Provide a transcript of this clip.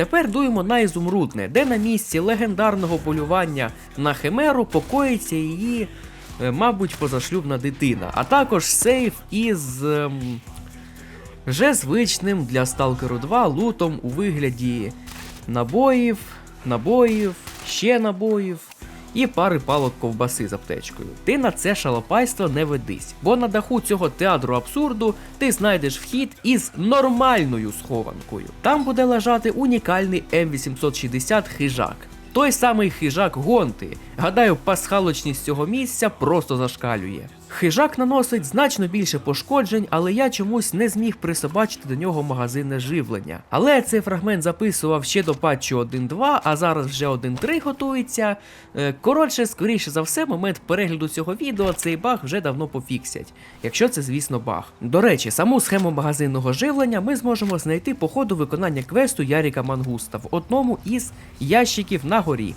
Тепер дуємо на ізумрудне, де на місці легендарного полювання на химеру покоїться її, е, мабуть, позашлюбна дитина, а також сейф із. ем, вже звичним для Stalker 2 лутом у вигляді набоїв, набоїв, ще набоїв і пари палок ковбаси з аптечкою. Ти на це шалопайство не ведись, бо на даху цього театру абсурду ти знайдеш вхід із нормальною схованкою. Там буде лежати унікальний М860 хижак. Той самий хижак Гонти. Гадаю, пасхалочність цього місця просто зашкалює. Хижак наносить значно більше пошкоджень, але я чомусь не зміг присобачити до нього магазинне живлення. Але цей фрагмент записував ще до патчу 1.2, а зараз вже 1.3 готується. Е, Коротше, скоріше за все, момент перегляду цього відео цей баг вже давно пофіксять, якщо це, звісно, баг. До речі, саму схему магазинного живлення ми зможемо знайти по ходу виконання квесту Яріка Мангуста в одному із ящиків на горі.